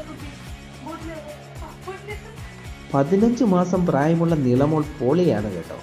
കുപ്പി കുപ്പി? പതിനഞ്ച് മാസം പ്രായമുള്ള നിളമോൾ പോളിയാണ് കേട്ടോ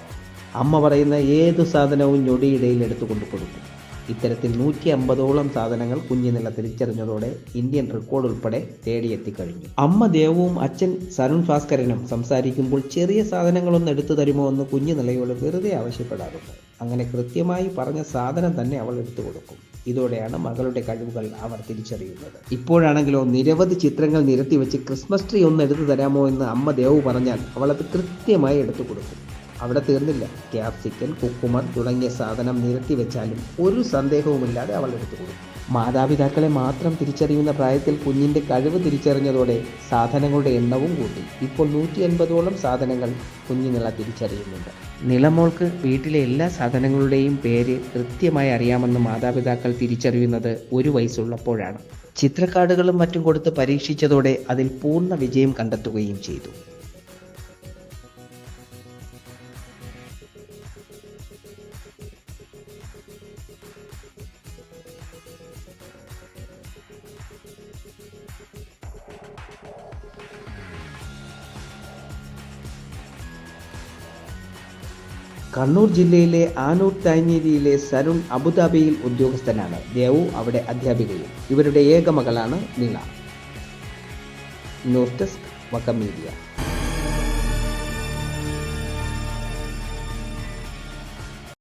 അമ്മ പറയുന്ന ഏതു സാധനവും ഞൊടിയിടയിൽ എടുത്തുകൊണ്ട് കൊടുക്കും ഇത്തരത്തിൽ നൂറ്റി അമ്പതോളം സാധനങ്ങൾ കുഞ്ഞിനില തിരിച്ചറിഞ്ഞതോടെ ഇന്ത്യൻ റെക്കോർഡ് ഉൾപ്പെടെ തേടിയെത്തിക്കഴിഞ്ഞു. അമ്മ ദേവവും അച്ഛൻ സരുൺ ഭാസ്കരനും സംസാരിക്കുമ്പോൾ ചെറിയ സാധനങ്ങളൊന്ന് എടുത്തു തരുമോ എന്ന് കുഞ്ഞുനിലയോട് വെറുതെ ആവശ്യപ്പെടാറുണ്ട്. അങ്ങനെ കൃത്യമായി പറഞ്ഞ സാധനം തന്നെ അവൾ എടുത്തു കൊടുക്കും. ഇതോടെയാണ് മകളുടെ കഴിവുകൾ അവർ തിരിച്ചറിയുന്നത്. ഇപ്പോഴാണെങ്കിലോ നിരവധി ചിത്രങ്ങൾ നിരത്തി വെച്ച് ക്രിസ്മസ് ട്രീ ഒന്ന് എടുത്തു തരാമോ എന്ന് അമ്മ ദേവു പറഞ്ഞാൽ അവളത് കൃത്യമായി എടുത്തു കൊടുക്കും. അവിടെ തീർന്നില്ല. ക്യാപ്സിക്കൻ കുക്കുമർ തുടങ്ങിയ സാധനം നിരത്തി വെച്ചാലും ഒരു സന്ദേഹവുമില്ലാതെ അവൾ എടുത്തു കൊടുക്കും. മാതാപിതാക്കളെ മാത്രം തിരിച്ചറിയുന്ന പ്രായത്തിൽ കുഞ്ഞിന്റെ കഴിവ് തിരിച്ചറിഞ്ഞതോടെ സാധനങ്ങളുടെ എണ്ണവും കൂട്ടി. ഇപ്പോൾ നൂറ്റി അൻപതോളം സാധനങ്ങൾ കുഞ്ഞുനിള തിരിച്ചറിയുന്നുണ്ട്. നിളമോൾക്ക് വീട്ടിലെ എല്ലാ സാധനങ്ങളുടെയും പേര് കൃത്യമായി അറിയാമെന്ന് മാതാപിതാക്കൾ തിരിച്ചറിയുന്നത് ഒരു വയസ്സുള്ളപ്പോഴാണ്. ചിത്രക്കാർഡുകളും മറ്റും കൊടുത്ത് പരീക്ഷിച്ചതോടെ അതിൽ പൂർണ വിജയം കണ്ടെത്തുകയും ചെയ്തു. കണ്ണൂർ ജില്ലയിലെ ആനൂർ താഞ്ഞേരിയിലെ സരുൺ അബുദാബിയിൽ ഉദ്യോഗസ്ഥനാണ് ദേവു അവിടെ അധ്യാപികയും. ഇവരുടെ ഏക മകളാണ് Neela. News desk Vakkam media.